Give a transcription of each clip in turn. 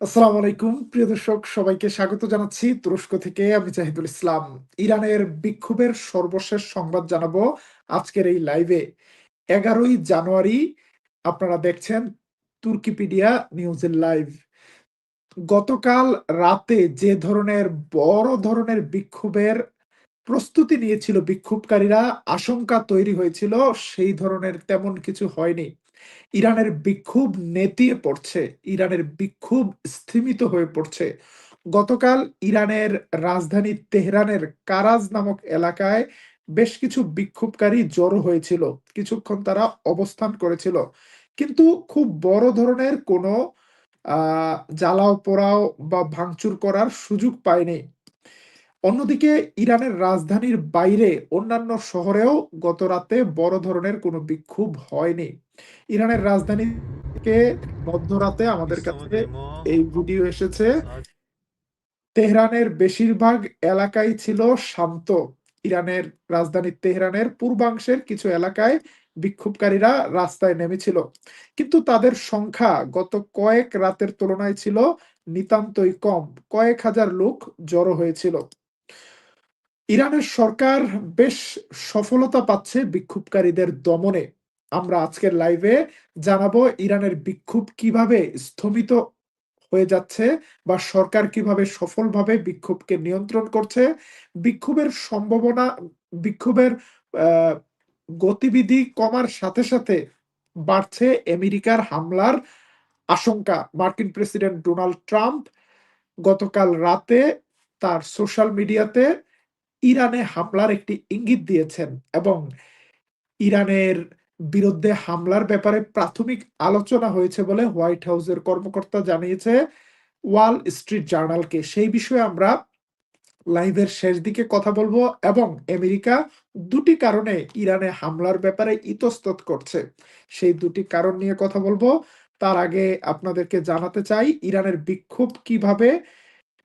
আসসালামু আলাইকুম, প্রিয় দর্শক, সবাইকে স্বাগত জানাচ্ছি তুরস্ক থেকে আমি জাহিদুল ইসলাম। ইরানের বিক্ষোভের সর্বশেষ সংবাদ জানাব আজকের এই লাইভে। এগারোই জানুয়ারি, আপনারা দেখছেন তুর্কিপিডিয়া নিউজের লাইভ। গতকাল রাতে যে ধরনের, বড় ধরনের বিক্ষোভের প্রস্তুতি নিয়েছিল বিক্ষোভকারীরা, আশঙ্কা তৈরি হয়েছিল সেই ধরনের তেমন কিছু হয়নি। ইরানের বিক্ষোভ নেতিয়ে পড়ছে, ইরানের বিক্ষোভ স্থিমিত হয়ে পড়ছে। গতকাল ইরানের রাজধানী তেহরানের কারাজ নামক এলাকায় বেশ কিছু বিক্ষোভকারী জড়ো হয়েছিল, কিছুক্ষণ তারা অবস্থান করেছিল। কিন্তু খুব বড় ধরনের কোনো, আহ জ্বালাও পোড়াও বা ভাঙচুর করার সুযোগ পায়নি। অন্যদিকে ইরানের রাজধানীর বাইরে অন্যান্য শহরেও গত রাতে বড় ধরনের কোনো বিক্ষোভ হয়নি। ইরানের রাজধানী থেকে মধ্যরাতে আমাদের কাছে এই ভিডিও এসেছে। তেহরানের বেশিরভাগ এলাকাই ছিল শান্ত। ইরানের রাজধানী তেহরানের পূর্বাংশের কিছু এলাকায় বিক্ষোভকারীরা রাস্তায় নেমেছিল। কিন্তু তাদের সংখ্যা গত কয়েক রাতের তুলনায় ছিল নিতান্তই কম। কয়েক হাজার লোক জড়ো হয়েছিল। ইরানের সরকার বেশ সফলতা পাচ্ছে বিক্ষোভকারীদের দমনে। আমরা আজকের লাইভে জানাব ইরানের বিক্ষোভ কীভাবে স্থমিত হয়ে যাচ্ছে বা সরকার কীভাবে সফলভাবে বিক্ষোভকে নিয়ন্ত্রণ করছে। বিক্ষোভের সম্ভাবনা, বিক্ষোভের গতিবিধি কমার সাথে সাথে বাড়ছে আমেরিকার হামলার আশঙ্কা। মার্কিন প্রেসিডেন্ট ডোনাল্ড ট্রাম্প গতকাল রাতে তার সোশ্যাল মিডিয়াতে ইরানে হামলার একটি ইঙ্গিত দিয়েছেন এবং ইরানের বিরুদ্ধে হামলার ব্যাপারে প্রাথমিক আলোচনা হয়েছে বলে হোয়াইট হাউসের কর্মকর্তা জানিয়েছে ওয়াল স্ট্রিট জার্নালকে। সেই বিষয়ে আমরা লাইভের শেষ দিকে কথা বলব এবং আমেরিকা দুটি কারণে ইরানে হামলার ব্যাপারে ইতস্তত করছে। সেই দুটি কারণ নিয়ে কথা বলব। তার আগে আপনাদেরকে জানাতে চাই, ইরানের বিক্ষোভ কীভাবে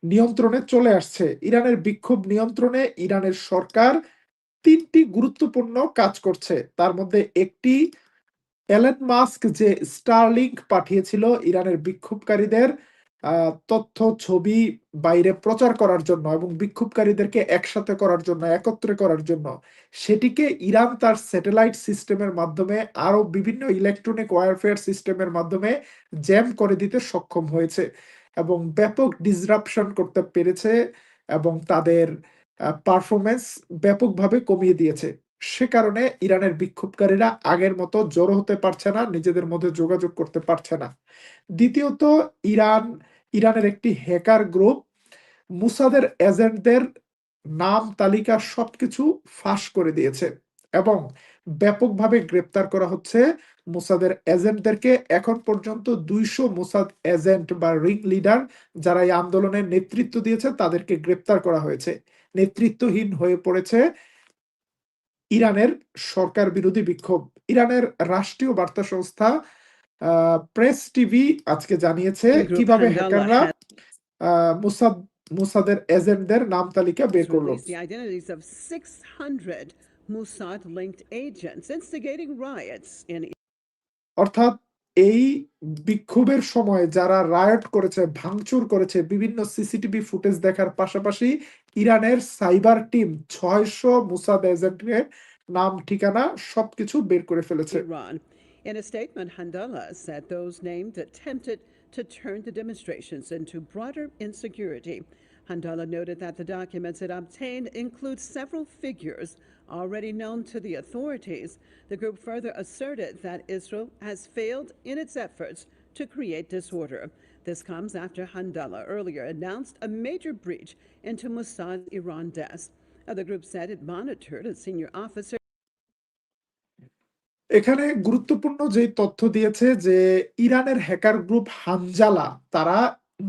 নিয়ন্ত্রণে চলে আসছে। ইরানের বিক্ষোভ নিয়ন্ত্রণে ইরানের সরকার তিনটি গুরুত্বপূর্ণ কাজ করছে। তার মধ্যে একটি, এলেন মাস্ক যে স্টারলিংক পাঠিয়েছিল ইরানের বিক্ষোভকারীদের তথ্য, ছবি বাইরে প্রচার করার জন্য এবং বিক্ষোভকারীদেরকে একসাথে করার জন্য, একত্রে করার জন্য, সেটিকে ইরান তার স্যাটেলাইট সিস্টেমের মাধ্যমে আরও বিভিন্ন ইলেকট্রনিক ওয়ারফেয়ার সিস্টেমের মাধ্যমে জ্যাম করে দিতে সক্ষম হয়েছে। এবং ব্যাপক ডিসরাপশন করতে পেরেছে এবং তাদের পারফরমেন্স ব্যাপকভাবে কমিয়ে দিয়েছে। সে কারণে ইরানের বিক্ষোভকারীরা আগের মতো জড়ো হতে পারছে না, নিজেদের মধ্যে যোগাযোগ করতে পারছে না। দ্বিতীয়ত, ইরান, ইরানের একটি হ্যাকার গ্রুপ মুসাদের এজেন্টদের নাম তালিকা সবকিছু ফাঁস করে দিয়েছে এবং ব্যাপকভাবে গ্রেপ্তার করা হচ্ছে। মুসাদের এজেন্টদেরকে এখন পর্যন্ত দুইশো মুসাদ এজেন্ট বা রিং লিডার যারা এই আন্দোলনের নেতৃত্ব দিয়েছে তাদেরকে গ্রেপ্তার করা হয়েছে। নেতৃত্বহীন হয়ে পড়েছে ইরানের সরকার বিরোধী বিক্ষোভ। ইরানের রাষ্ট্রীয় বার্তা সংস্থা প্রেস টিভি আজকে জানিয়েছে কীভাবে হ্যাকাররা মুসাদ মুসাদের এজেন্টদের নাম তালিকা বের করল। Mossad linked agents instigating riots in অর্থাৎ এই বিক্ষোভের সময় যারা রায়ট করেছে ভাঙচুর করেছে বিভিন্ন সিসিটিভি ফুটেজ দেখার পাশাপাশি ইরানের সাইবার টিম ছয়শো মুসাদ এজেন্টের নাম ঠিকানা সবকিছু বের করে ফেলেছে In a statement, Handala said those named attempted to turn the demonstrations into broader insecurity. Handala noted that the documents it obtained include several figures already known to the authorities. The group further asserted that Israel has failed in its efforts to create disorder. This comes after Handala earlier announced a major breach into Mossad's Iran desk. The group said it monitored a senior officer. এখানে গুরুত্বপূর্ণ যে তথ্য দিয়েছে যে ইরানের hacker group Hanzala তারা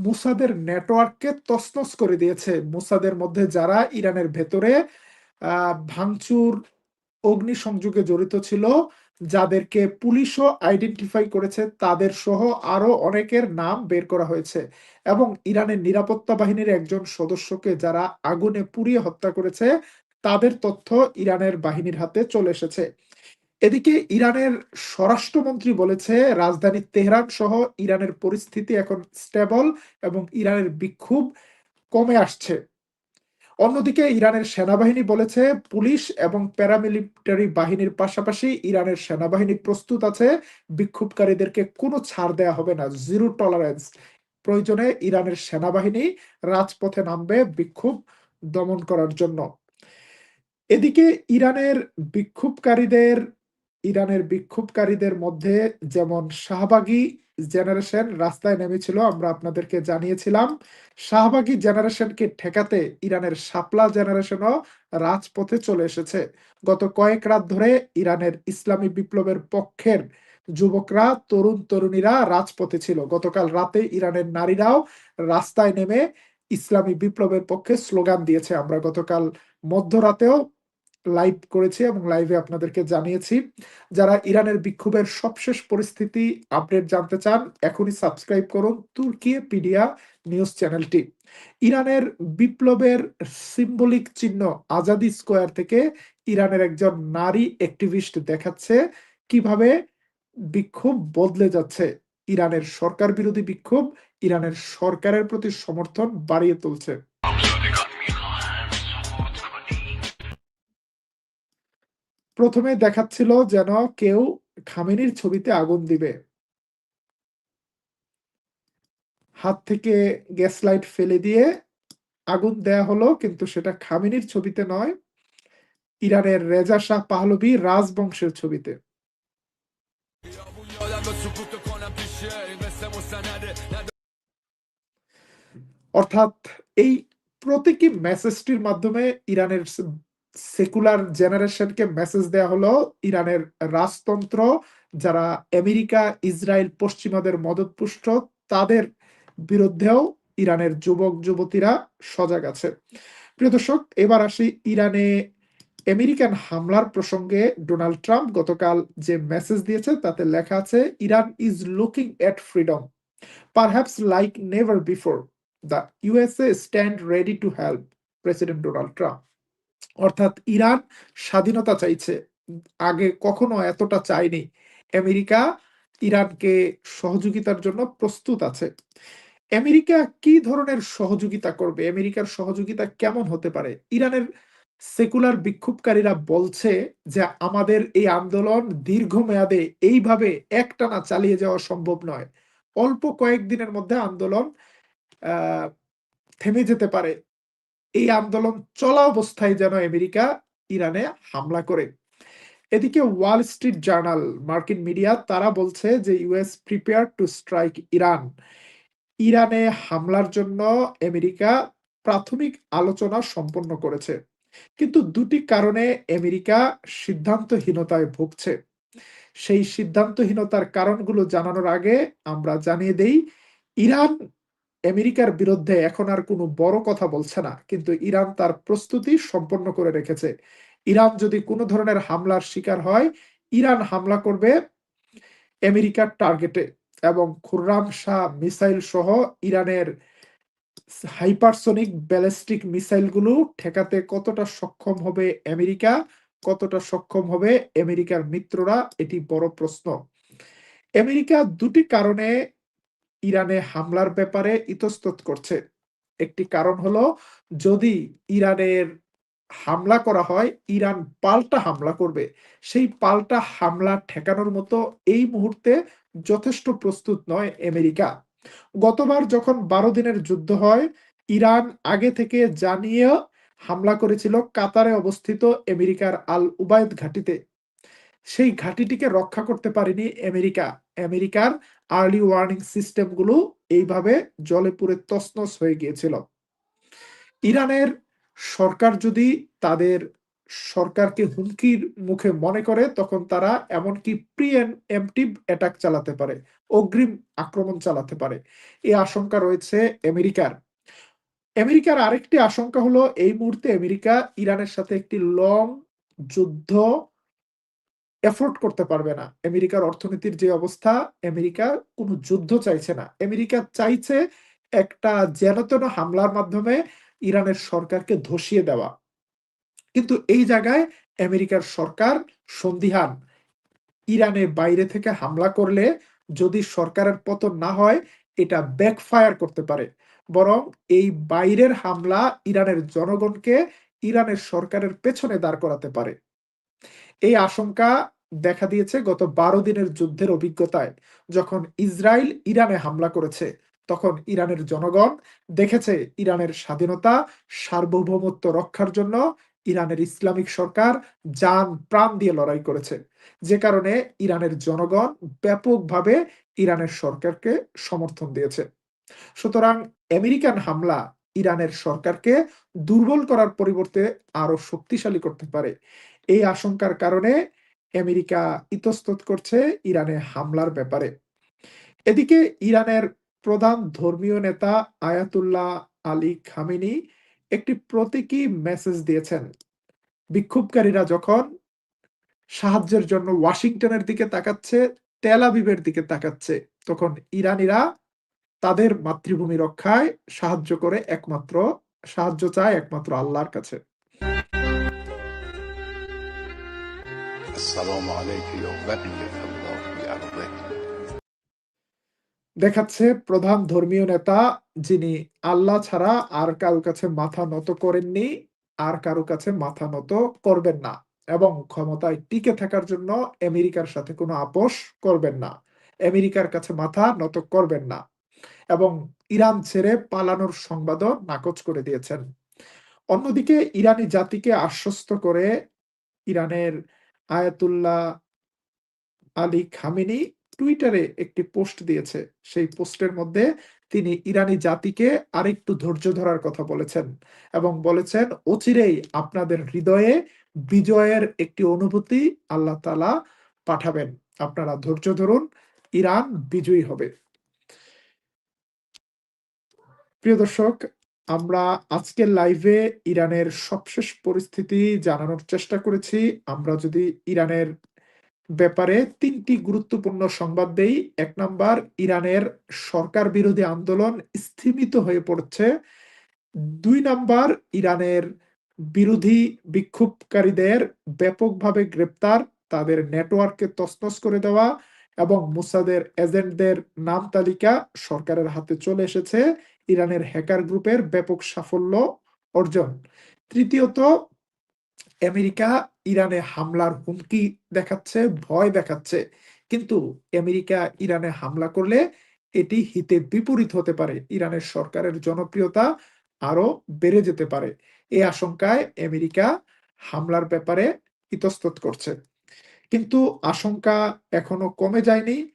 মুসাদের নেটওয়ার্ককে তসনস করে দিয়েছে মুসাদের মধ্যে যারা ইরানের ভেতরে ভাঙচুর অগ্নিসংযোগে জড়িত ছিল, যাদেরকে পুলিশও আইডেন্টিফাই করেছে। তাদের সহ আরও অনেকের নাম বের করা হয়েছে এবং ইরানের নিরাপত্তা বাহিনীর একজন সদস্যকে যারা আগুনে পুড়িয়ে হত্যা করেছে, তাদের তথ্য ইরানের বাহিনীর হাতে চলে এসেছে। এদিকে ইরানের স্বরাষ্ট্রমন্ত্রী বলেছে, রাজধানী তেহরান সহ ইরানের পরিস্থিতি এখন স্টেবল এবং ইরানের বিক্ষোভ কমে আসছে। অন্যদিকে ইরানের সেনাবাহিনী বলেছে, পুলিশ এবং প্যারামিলিটারি বাহিনীর পাশাপাশি ইরানের সেনাবাহিনী প্রস্তুত আছে। বিক্ষোভকারীদেরকে কোনো ছাড় দেয়া হবে না, জিরো টলারেন্স। প্রয়োজনে ইরানের সেনাবাহিনী রাজপথে নামবে বিক্ষোভ দমন করার জন্য। এদিকে ইরানের বিক্ষোভকারীদের ইরানের বিক্ষোভকারীদের মধ্যে যেমন শাহবাগী জেনারেশন রাস্তায় নেমেছিল, আমরা আপনাদেরকে জানিয়েছিলাম, শাহবাগী জেনারেশনকে ঠেকাতে ইরানের শাপলা জেনারেশনও রাজপথে চলে এসেছে। গত কয়েক রাত ধরে ইরানের ইসলামী বিপ্লবের পক্ষের যুবকরা, তরুণ তরুণীরা রাজপথে ছিল। গতকাল রাতে ইরানের নারীরাও রাস্তায় নেমে ইসলামী বিপ্লবের পক্ষে স্লোগান দিয়েছে। আমরা গতকাল মধ্যরাতেও লাইভ করেছি এবং লাইভে আপনাদেরকে জানিয়েছি। যারা ইরানের বিক্ষোভের সবশেষ পরিস্থিতি আপডেট জানতে চান, এখনই সাবস্ক্রাইব করুন তুর্কি পিডিয়া নিউজ চ্যানেলটি ইরানের বিপ্লবের সিম্বলিক চিহ্ন আজাদি স্কোয়ার থেকে ইরানের একজন নারী অ্যাক্টিভিস্ট দেখাচ্ছে কীভাবে বিক্ষোভ বদলে যাচ্ছে। ইরানের সরকার বিরোধী বিক্ষোভ ইরানের সরকারের প্রতি সমর্থন বাড়িয়ে তুলছে। প্রথমে দেখাচ্ছিল যেন কেউ খামেনির ছবিতে আগুন দিবে। হাত থেকে গ্যাস লাইট ফেলে দিয়ে আগুন দেয়া হলো, কিন্তু সেটা খামেনির ছবিতে নয়, ইরানের রেজা শাহ পাহলবি রাজবংশের ছবিতে। অর্থাৎ এই প্রতীকী মেসেজটির মাধ্যমে ইরানের সেকুলার জেনারেশনকে মেসেজ দেয়া হলো ইরানের রাজতন্ত্র, যারা আমেরিকা, ইসরায়েল পশ্চিমাদের মদতপুষ্ট, তাদের বিরুদ্ধেও ইরানের যুবক, যুবতীরা সজাগ আছে। প্রিয় দর্শক, এবার আসি ইরানে আমেরিকান হামলার প্রসঙ্গে। ডোনাল্ড ট্রাম্প গতকাল যে মেসেজ দিয়েছে, তাতে লেখা আছে, Iran is looking at freedom perhaps like never before the USA stand ready to help president Donald Trump. অর্থাৎ ইরান স্বাধীনতা চাইছে। আগে কখনো এতটা চায়নি। আমেরিকা ইরানকে সহযোগিতার জন্য প্রস্তুত আছে। আমেরিকা কি ধরনের সহযোগিতা করবে? আমেরিকার সহযোগিতা কেমন হতে পারে? ইরানের সেকুলার বিক্ষোভকারীরা বলছে যে, আমাদের এই আন্দোলন দীর্ঘমেয়াদে এইভাবে একটানা চালিয়ে যাওয়া সম্ভব নয়। অল্প কয়েকদিনের মধ্যে আন্দোলন থেমে যেতে পারে। এই আন্দোলন চলা অবস্থায় যেন আমেরিকা ইরানে হামলা করে। এদিকে ওয়াল স্ট্রিট জার্নাল, মার্কিন মিডিয়া, তারা বলছে যে US prepare to strike Iran. ইরানে হামলার জন্য আমেরিকা প্রাথমিক আলোচনা সম্পন্ন করেছে। কিন্তু দুটি কারণে আমেরিকা সিদ্ধান্তহীনতায় ভুগছে। সেই সিদ্ধান্তহীনতার কারণগুলো জানানোর আগে আমরা জানিয়ে দেই, ইরান আমেরিকার বিরুদ্ধে এখন আর কোনো বড় কথা বলছে না, কিন্তু ইরান তার প্রস্তুতি সম্পন্ন করে রেখেছে। ইরান যদি কোনো ধরনের হামলার শিকার হয়, ইরান হামলা করবে আমেরিকার টার্গেটে এবং খুররাম শাহ মিসাইল সহ ইরানের হাইপারসনিক ব্যালিস্টিক মিসাইলগুলো ঠেকাতে কতটা সক্ষম হবে আমেরিকা, কতটা সক্ষম হবে আমেরিকার মিত্ররা, এটি বড় প্রশ্ন। আমেরিকা দুটি কারণে ইরানে হামলার ব্যাপারে ইতস্তত করছে। একটি কারণ হলো, যদি ইরানের হামলা করা হয়, ইরান পাল্টা হামলা করবে। সেই পাল্টা হামলা ঠেকানোর মতো এই মুহূর্তে যথেষ্ট প্রস্তুত নয় আমেরিকা। গতবার যখন বারো দিনের যুদ্ধ হয়, ইরান আগে থেকে জানিয়ে হামলা করেছিল কাতারে অবস্থিত আমেরিকার আল উবায়দ ঘাটিতে। সেই ঘাটিটিকে রক্ষা করতে পারেনি আমেরিকা। আমেরিকার আর্লি ওয়ার্নিং সিস্টেমগুলো এইভাবে জলে পুরে তসনস হয়ে গিয়েছিল। ইরানের সরকার যদি তাদের সরকারকে হুমকির মুখে মনে করে, তখন তারা এমনকি প্রি এমটিভ অ্যাটাক চালাতে পারে, অগ্রিম আক্রমণ চালাতে পারে। এই আশঙ্কা রয়েছে আমেরিকার। আমেরিকার আরেকটি আশঙ্কা হলো, এই মুহূর্তে আমেরিকা ইরানের সাথে একটি লং যুদ্ধ এফোর্ড করতে পারবে না। আমেরিকার অর্থনীতির যে অবস্থা, আমেরিকা কোনো যুদ্ধ চাইছে না। আমেরিকা চাইছে একটা যেনতেন হামলার মাধ্যমে ইরানের সরকারকে ধসিয়ে দেওয়া। কিন্তু এই জায়গায় আমেরিকার সরকার সন্দিহান। ইরানে বাইরে থেকে হামলা করলে যদি সরকারের পতন না হয়, এটা ব্যাকফায়ার করতে পারে। বরং এই বাইরের হামলা ইরানের জনগণকে ইরানের সরকারের পেছনে দাঁড় করাতে পারে। এই আশঙ্কা দেখা দিয়েছে, গত বারো দিনের যুদ্ধের অভিজ্ঞতায় যখন ইসরায়েল ইরানে হামলা করেছে, তখন ইরানের জনগণ দেখেছে ইরানের স্বাধীনতা, সার্বভৌমত্ব রক্ষার জন্য ইরানের ইসলামিক সরকার যান প্রাণ দিয়ে লড়াই করেছে। যে কারণে ইরানের জনগণ ব্যাপকভাবে ইরানের সরকারকে সমর্থন দিয়েছে। সুতরাং আমেরিকান হামলা ইরানের সরকারকে দুর্বল করার পরিবর্তে আরও শক্তিশালী করতে পারে। এই আশঙ্কার কারণে আমেরিকা ইতস্তত করছে ইরানে হামলার ব্যাপারে। এদিকে ইরানের প্রধান ধর্মীয় নেতা আয়াতুল্লাহ আলী খামিনি একটি প্রতীকী মেসেজ দিয়েছেন। বিক্ষোভকারীরা যখন সাহায্যের জন্য ওয়াশিংটনের দিকে তাকাচ্ছে, তেল আবিবের দিকে তাকাচ্ছে, তখন ইরানিরা তাদের মাতৃভূমি রক্ষায় সাহায্য করে একমাত্র, সাহায্য চায় একমাত্র আল্লাহর কাছে। السلام عليك يا بقية الله في আলাইকুম দেখাচ্ছে প্রধান ধর্মীয় নেতা যিনি আল্লাহ ছাড়া আর কারও কাছে মাথা নত করেননি, আর কারও কাছে মাথা নত করবেন না এবং ক্ষমতায় টিকে থাকার জন্য আমেরিকার সাথে কোনো আপোষ করবেন না, আমেরিকার কাছে মাথা নত করবেন না এবং ইরান ছেড়ে পালানোর সংবাদও নাকচ করে দিয়েছেন। অন্যদিকে ইরানি জাতিকে আশ্বস্ত করে ইরানের আয়াতুল্লাহ আলী খামেনি টুইটারে একটি পোস্ট দিয়েছে। সেই পোস্টের মধ্যে তিনি ইরানি জাতিকে আরেকটু ধৈর্য ধরার কথা বলেছেন এবং বলেছেন, অচিরেই আপনাদের হৃদয়ে বিজয়ের একটি অনুভূতি আল্লাহ তালা পাঠাবেন। আপনারা ধৈর্য ধরুন, ইরান বিজয়ী হবে। প্রিয় দর্শক আমরা আজকের লাইভে ইরানের সবশেষ পরিস্থিতি জানানোর চেষ্টা করেছি। আমরা যদি ইরানের ব্যাপারে তিনটি গুরুত্বপূর্ণ সংবাদ দেই, এক নাম্বার, ইরানের সরকার বিরোধী আন্দোলন স্থিমিত হয়ে পড়ছে। দুই নাম্বার, ইরানের বিরোধী বিক্ষোভকারীদের ব্যাপকভাবে গ্রেপ্তার, তাদের নেটওয়ার্ককে তছনছ করে দেওয়া এবং মুসাদের এজেন্টদের নাম তালিকা সরকারের হাতে চলে এসেছে। ইরানের হ্যাকার গ্রুপের ব্যাপক সাফল্য অর্জন। তৃতীয়ত, আমেরিকা ইরানে হামলার হুমকি দেখাচ্ছে, ভয় দেখাচ্ছে। কিন্তু আমেরিকা ইরানে হামলা করলে এটি হিতে বিপরীত হতে পারে। ইরানের সরকারের জনপ্রিয়তা আরও বেড়ে যেতে পারে। এই আশঙ্কায় আমেরিকা হামলার ব্যাপারে ইতস্তত করছে। কিন্তু আশঙ্কা এখনও কমে যায়নি।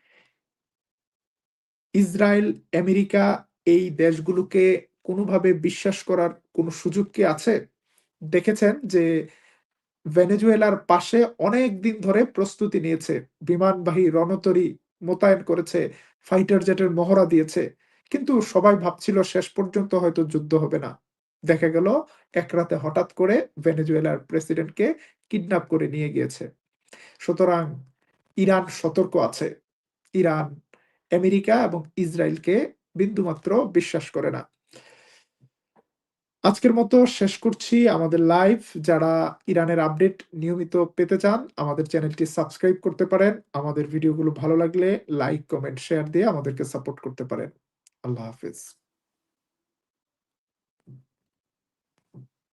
ইসরায়েল, আমেরিকা এই দেশগুলোকে কোনোভাবে বিশ্বাস করার কোনো সুযোগ কি আছে? দেখেছেন যে ভেনেজুয়েলার পাশে অনেক দিন ধরে প্রস্তুতি নিয়েছে। বিমানবাহী রণতরী মোতায়েন করেছে, ফাইটার জেটের মহড়া দিয়েছে। কিন্তু সবাই ভাবছিল শেষ পর্যন্ত হয়তো যুদ্ধ হবে না। দেখা গেল, এক রাতে হঠাৎ করে ভেনেজুয়েলার প্রেসিডেন্টকে কিডন্যাপ করে নিয়ে গিয়েছে। সুতরাং ইরান সতর্ক আছে। ইরান, আমেরিকা এবং ইসরায়েলকে বিন্দুমাত্র বিশ্বাস করে না। আজকের মতো শেষ করছি আমাদের লাইভ যারা ইরানের আপডেট নিয়মিত পেতে চান, আমাদের চ্যানেলটি সাবস্ক্রাইব করতে পারেন। আমাদের ভিডিওগুলো ভালো লাগলে লাইক কমেন্ট শেয়ার দিয়ে আমাদেরকে সাপোর্ট করতে পারেন। আল্লাহ হাফিজ।